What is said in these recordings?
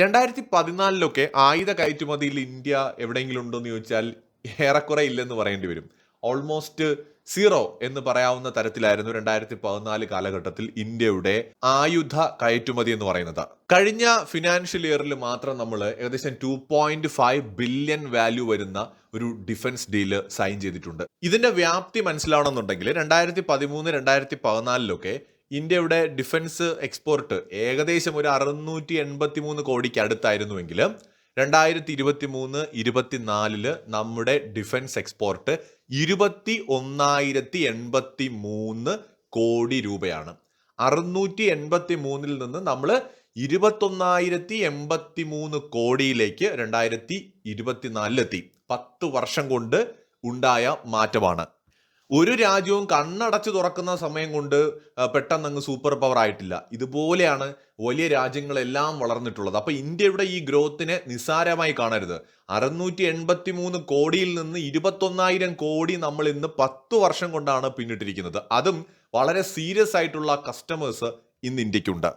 രണ്ടായിരത്തി പതിനാലിലൊക്കെ ആയുധ കയറ്റുമതിയിൽ ഇന്ത്യ എവിടെയെങ്കിലും ഉണ്ടോ എന്ന് ചോദിച്ചാൽ ഏറെക്കുറെ ഇല്ലെന്ന് പറയേണ്ടി വരും. ഓൾമോസ്റ്റ് സീറോ എന്ന് പറയാവുന്ന തരത്തിലായിരുന്നു രണ്ടായിരത്തി പതിനാല് കാലഘട്ടത്തിൽ ഇന്ത്യയുടെ ആയുധ കയറ്റുമതി എന്ന് പറയുന്നത്. കഴിഞ്ഞ ഫിനാൻഷ്യൽ ഇയറിൽ മാത്രം നമ്മൾ ഏകദേശം two point five billion value വരുന്ന ഒരു ഡിഫൻസ് ഡീൽ സൈൻ ചെയ്തിട്ടുണ്ട്. ഇതിന്റെ വ്യാപ്തി മനസ്സിലാവണമെന്നുണ്ടെങ്കിൽ രണ്ടായിരത്തി പതിമൂന്ന് രണ്ടായിരത്തി പതിനാലിലൊക്കെ ഇന്ത്യയുടെ ഡിഫൻസ് എക്സ്പോർട്ട് ഏകദേശം ഒരു അറുന്നൂറ്റി എൺപത്തി മൂന്ന് കോടിക്ക് അടുത്തായിരുന്നുവെങ്കിൽ രണ്ടായിരത്തി ഇരുപത്തി മൂന്ന് ഇരുപത്തിനാലിൽ നമ്മുടെ ഡിഫൻസ് എക്സ്പോർട്ട് ഇരുപത്തി ഒന്നായിരത്തി എൺപത്തി മൂന്ന് കോടി രൂപയാണ്. അറുന്നൂറ്റി എൺപത്തി മൂന്നിൽ നിന്ന് നമ്മൾ ഇരുപത്തൊന്നായിരത്തി എൺപത്തി മൂന്ന് കോടിയിലേക്ക് രണ്ടായിരത്തി ഇരുപത്തിനാലിലെത്തി പത്ത് വർഷം കൊണ്ട് ഉണ്ടായ മാറ്റമാണ്. ഒരു രാജ്യവും കണ്ണടച്ചു തുറക്കുന്ന സമയം കൊണ്ട് പെട്ടെന്ന് അങ്ങ് സൂപ്പർ പവർ ആയിട്ടില്ല. ഇതുപോലെയാണ് വലിയ രാജ്യങ്ങളെല്ലാം വളർന്നിട്ടുള്ളത്. അപ്പൊ ഇന്ത്യയുടെ ഈ ഗ്രോത്തിനെ നിസ്സാരമായി കാണരുത്. അറുന്നൂറ്റി എൺപത്തി മൂന്ന് കോടിയിൽ നിന്ന് ഇരുപത്തൊന്നായിരം കോടി നമ്മൾ ഇന്ന് പത്ത് വർഷം കൊണ്ടാണ് പിന്നിട്ടിരിക്കുന്നത്. അതും വളരെ സീരിയസ് ആയിട്ടുള്ള കസ്റ്റമേഴ്സ് ഇന്ന് ഇന്ത്യക്കുണ്ട്.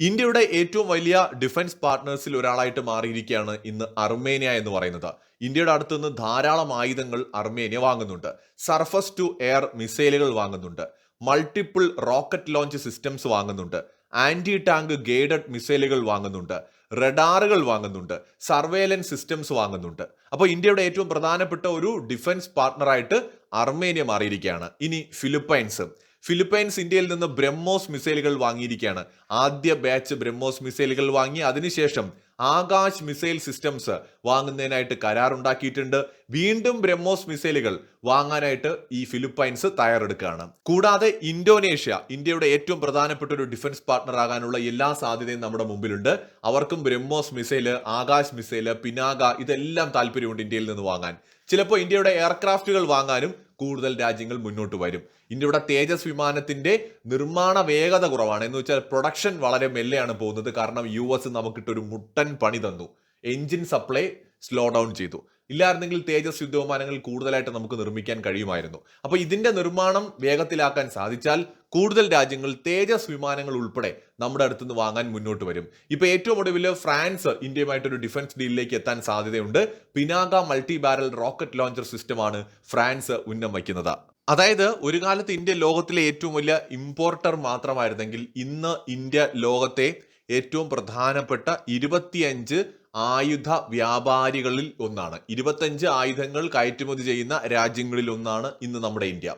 ഇന്ത്യയുടെ ഏറ്റവും വലിയ ഡിഫൻസ് പാർട്ട്നേഴ്സിൽ ഒരാളായിട്ട് മാറിയിരിക്കുകയാണ് ഇന്ന് അർമേനിയ എന്ന് പറയുന്നത്. ഇന്ത്യയുടെ അടുത്തുനിന്ന് ധാരാളം ആയുധങ്ങൾ അർമേനിയ വാങ്ങുന്നുണ്ട്. സർഫസ് ടു എയർ മിസൈലുകൾ വാങ്ങുന്നുണ്ട്. മൾട്ടിപ്പിൾ റോക്കറ്റ് ലോഞ്ച് സിസ്റ്റംസ് വാങ്ങുന്നുണ്ട്. ആന്റി ടാങ്ക് ഗൈഡഡ് മിസൈലുകൾ വാങ്ങുന്നുണ്ട്. റഡാറുകൾ വാങ്ങുന്നുണ്ട്. സർവേലൻസ് സിസ്റ്റംസ് വാങ്ങുന്നുണ്ട്. അപ്പോൾ ഇന്ത്യയുടെ ഏറ്റവും പ്രധാനപ്പെട്ട ഒരു ഡിഫൻസ് പാർട്ട്ണറായിട്ട് അർമേനിയ മാറിയിരിക്കുകയാണ്. ഇനി ഫിലിപ്പൈൻസ്. ഫിലിപ്പൈൻസ് ഇന്ത്യയിൽ നിന്ന് ബ്രഹ്മോസ് മിസൈലുകൾ വാങ്ങിയിരിക്കുകയാണ്. ആദ്യ ബാച്ച് ബ്രഹ്മോസ് മിസൈലുകൾ വാങ്ങി അതിനുശേഷം ആകാശ് മിസൈൽ സിസ്റ്റംസ് വാങ്ങുന്നതിനായിട്ട് കരാറുണ്ടാക്കിയിട്ടുണ്ട്. വീണ്ടും ബ്രഹ്മോസ് മിസൈലുകൾ വാങ്ങാനായിട്ട് ഈ ഫിലിപ്പൈൻസ് തയ്യാറെടുക്കുകയാണ്. കൂടാതെ ഇന്തോനേഷ്യ ഇന്ത്യയുടെ ഏറ്റവും പ്രധാനപ്പെട്ട ഒരു ഡിഫൻസ് പാർട്ണർ ആകാനുള്ള എല്ലാ സാധ്യതയും നമ്മുടെ മുമ്പിലുണ്ട്. അവർക്കും ബ്രഹ്മോസ് മിസൈൽ ആകാശ് മിസൈൽ പിനാക ഇതെല്ലാം താല്പര്യമുണ്ട് ഇന്ത്യയിൽ നിന്ന് വാങ്ങാൻ. ചിലപ്പോൾ ഇന്ത്യയുടെ എയർക്രാഫ്റ്റുകൾ വാങ്ങാനും കൂടുതൽ രാജ്യങ്ങൾ മുന്നോട്ട് വരും. ഇന്ത്യയുടെ തേജസ് വിമാനത്തിന്റെ നിർമ്മാണ വേഗത കുറവാണ്. എന്ന് വെച്ചാൽ പ്രൊഡക്ഷൻ വളരെ മെല്ലെയാണ് പോകുന്നത്. കാരണം യു എസ് നമുക്കിട്ടൊരു മുട്ടൻ പണി തന്നു. എഞ്ചിൻ സപ്ലൈ സ്ലോ ഡൗൺ ചെയ്തു. ഇല്ലായിരുന്നെങ്കിൽ തേജസ് യുദ്ധവിമാനങ്ങൾ കൂടുതലായിട്ട് നമുക്ക് നിർമ്മിക്കാൻ കഴിയുമായിരുന്നു. അപ്പോൾ ഇതിന്റെ നിർമ്മാണം വേഗത്തിലാക്കാൻ സാധിച്ചാൽ കൂടുതൽ രാജ്യങ്ങൾ തേജസ് വിമാനങ്ങൾ ഉൾപ്പെടെ നമ്മുടെ അടുത്തുനിന്ന് വാങ്ങാൻ മുന്നോട്ട് വരും. ഇപ്പൊ ഏറ്റവും ഒടുവിൽ ഫ്രാൻസ് ഇന്ത്യയുമായിട്ടൊരു ഡിഫൻസ് ഡീലിലേക്ക് എത്താൻ സാധ്യതയുണ്ട്. Pinaka multi barrel rocket launcher സിസ്റ്റമാണ് ഫ്രാൻസ് ഉന്നം വയ്ക്കുന്നത്. അതായത് ഒരു കാലത്ത് ഇന്ത്യ ലോകത്തിലെ ഏറ്റവും വലിയ ഇമ്പോർട്ടർ മാത്രമായിരുന്നെങ്കിൽ ഇന്ന് ഇന്ത്യ ലോകത്തെ ഏറ്റവും പ്രധാനപ്പെട്ട ഇരുപത്തിയഞ്ച് ആയുധ വ്യാപാരികളിൽ ഒന്നാണ്. ഇരുപത്തഞ്ച് ആയുധങ്ങൾ കയറ്റുമതി ചെയ്യുന്ന രാജ്യങ്ങളിൽ ഒന്നാണ് ഇന്ന് നമ്മുടെ ഇന്ത്യ.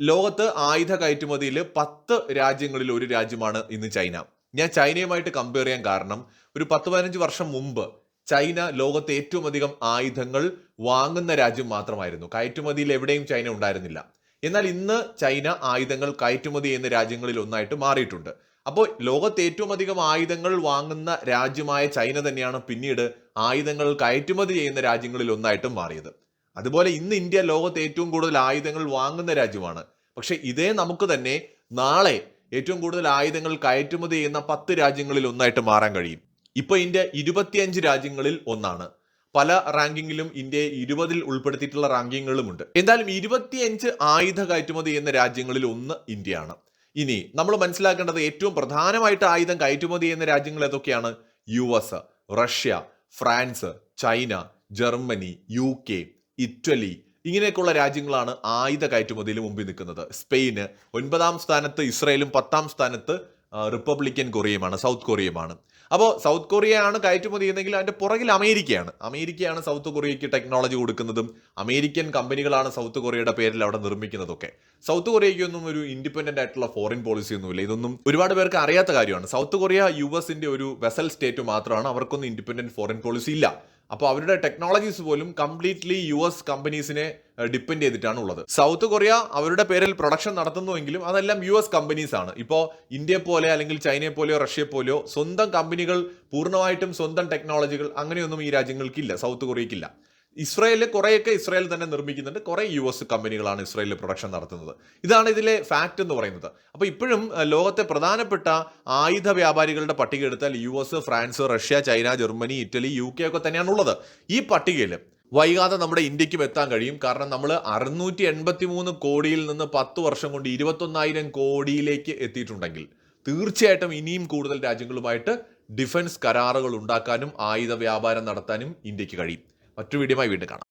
ലോകത്ത് ആയുധ കയറ്റുമതിയിൽ പത്ത് രാജ്യങ്ങളിൽ ഒരു രാജ്യമാണ് ഇന്ന് ചൈന. ഞാൻ ചൈനയുമായിട്ട് കമ്പയർ ചെയ്യാൻ കാരണം ഒരു പത്ത് പതിനഞ്ച് വർഷം മുമ്പ് ചൈന ലോകത്തെ ഏറ്റവും അധികം ആയുധങ്ങൾ വാങ്ങുന്ന രാജ്യം മാത്രമായിരുന്നു. കയറ്റുമതിയിൽ എവിടെയും ചൈന ഉണ്ടായിരുന്നില്ല. എന്നാൽ ഇന്ന് ചൈന ആയുധങ്ങൾ കയറ്റുമതി ചെയ്യുന്ന രാജ്യങ്ങളിൽ ഒന്നായിട്ട് മാറിയിട്ടുണ്ട്. അപ്പോൾ ലോകത്ത് ഏറ്റവും അധികം ആയുധങ്ങൾ വാങ്ങുന്ന രാജ്യമായ ചൈന തന്നെയാണ് പിന്നീട് ആയുധങ്ങൾ കയറ്റുമതി ചെയ്യുന്ന രാജ്യങ്ങളിൽ ഒന്നായിട്ടും മാറിയത്. അതുപോലെ ഇന്ന് ഇന്ത്യ ലോകത്ത് ഏറ്റവും കൂടുതൽ ആയുധങ്ങൾ വാങ്ങുന്ന രാജ്യമാണ്. പക്ഷെ ഇതേ നമുക്ക് തന്നെ നാളെ ഏറ്റവും കൂടുതൽ ആയുധങ്ങൾ കയറ്റുമതി ചെയ്യുന്ന പത്ത് രാജ്യങ്ങളിൽ ഒന്നായിട്ട് മാറാൻ കഴിയും. ഇപ്പൊ ഇന്ത്യ ഇരുപത്തിയഞ്ച് രാജ്യങ്ങളിൽ ഒന്നാണ്. പല റാങ്കിങ്ങിലും ഇന്ത്യയെ ഇരുപതിൽ ഉൾപ്പെടുത്തിയിട്ടുള്ള റാങ്കിങ്ങുകളുമുണ്ട്. എന്തായാലും ഇരുപത്തിയഞ്ച് ആയുധ കയറ്റുമതി ചെയ്യുന്ന രാജ്യങ്ങളിൽ ഒന്ന് ഇന്ത്യയാണ്. ഇനി നമ്മൾ മനസ്സിലാക്കേണ്ടത് ഏറ്റവും പ്രധാനമായിട്ട് ആയുധം കയറ്റുമതി ചെയ്യുന്ന രാജ്യങ്ങൾ ഏതൊക്കെയാണ്? U S Russia France China Germany U K Italy ഇങ്ങനെയൊക്കെയുള്ള രാജ്യങ്ങളാണ് ആയുധ കയറ്റുമതിയിൽ മുമ്പിൽ നിൽക്കുന്നത്. സ്പെയിന് ഒൻപതാം സ്ഥാനത്ത് ഇസ്രയേലും പത്താം സ്ഥാനത്ത് റിപ്പബ്ലിക്കൻ കൊറിയയുമാണ് സൗത്ത് കൊറിയയുമാണ്. അപ്പോൾ സൗത്ത് കൊറിയയാണ് കയറ്റുമതി ചെയ്യുന്നതെങ്കിൽ അതിന്റെ പുറകിൽ അമേരിക്കയാണ്. അമേരിക്കയാണ് സൗത്ത് കൊറിയയ്ക്ക് ടെക്നോളജി കൊടുക്കുന്നതും അമേരിക്കൻ കമ്പനികളാണ് സൗത്ത് കൊറിയയുടെ പേരിൽ അവിടെ നിർമ്മിക്കുന്നതൊക്കെ. സൗത്ത് കൊറിയയ്ക്കൊന്നും ഒരു ഇൻഡിപെൻഡന്റ് ആയിട്ടുള്ള ഫോറിൻ പോളിസി ഒന്നുമില്ല. ഇതൊന്നും ഒരുപാട് പേർക്ക് അറിയാത്ത കാര്യമാണ്. സൗത്ത് കൊറിയ യു എസിന്റെ ഒരു വെസൽ സ്റ്റേറ്റ് മാത്രമാണ് അവർക്കൊന്നും ഇൻഡിപെൻഡന്റ് ഫോറിൻ പോളിസി ഇല്ല. അപ്പോൾ അവരുടെ ടെക്നോളജീസ് പോലും കംപ്ലീറ്റ്ലി യു എസ് കമ്പനീസിനെ ഡിപ്പെൻഡ് ചെയ്തിട്ടാണ് ഉള്ളത് സൗത്ത് കൊറിയ അവരുടെ പേരിൽ പ്രൊഡക്ഷൻ നടത്തുന്നുവെങ്കിലും അതെല്ലാം യു എസ് കമ്പനീസ് ആണ്. ഇപ്പോൾ ഇന്ത്യ പോലെ അല്ലെങ്കിൽ ചൈനയെ പോലെയോ റഷ്യയെ പോലെയോ സ്വന്തം കമ്പനികൾ പൂർണമായിട്ടും സ്വന്തം ടെക്നോളജികൾ അങ്ങനെയൊന്നും ഈ രാജ്യങ്ങൾക്കില്ല സൗത്ത് കൊറിയയ്ക്കില്ല ഇസ്രായേലിൽ കുറേയൊക്കെ ഇസ്രായേൽ തന്നെ നിർമ്മിക്കുന്നുണ്ട്. കുറേ യു എസ് കമ്പനികളാണ് ഇസ്രായേലിൽ പ്രൊഡക്ഷൻ നടത്തുന്നത്. ഇതാണ് ഇതിലെ ഫാക്റ്റ് എന്ന് പറയുന്നത്. അപ്പോൾ ഇപ്പോഴും ലോകത്തെ പ്രധാനപ്പെട്ട ആയുധ വ്യാപാരികളുടെ പട്ടിക എടുത്താൽ U S France Russia China Germany Italy U K ഒക്കെ തന്നെയാണ് ഉള്ളത് ഈ പട്ടികയിൽ വൈകാതെ നമ്മുടെ ഇന്ത്യക്കും എത്താൻ കഴിയും. കാരണം നമ്മൾ അറുന്നൂറ്റി എൺപത്തി മൂന്ന് കോടിയിൽ നിന്ന് പത്ത് വർഷം കൊണ്ട് ഇരുപത്തൊന്നായിരം കോടിയിലേക്ക് എത്തിയിട്ടുണ്ടെങ്കിൽ തീർച്ചയായിട്ടും ഇനിയും കൂടുതൽ രാജ്യങ്ങളുമായിട്ട് ഡിഫൻസ് കരാറുകൾ ഉണ്ടാക്കാനും ആയുധ വ്യാപാരം നടത്താനും ഇന്ത്യയ്ക്ക് കഴിയും. മറ്റു വീഡിയോമായി വീണ്ടും കാണാം.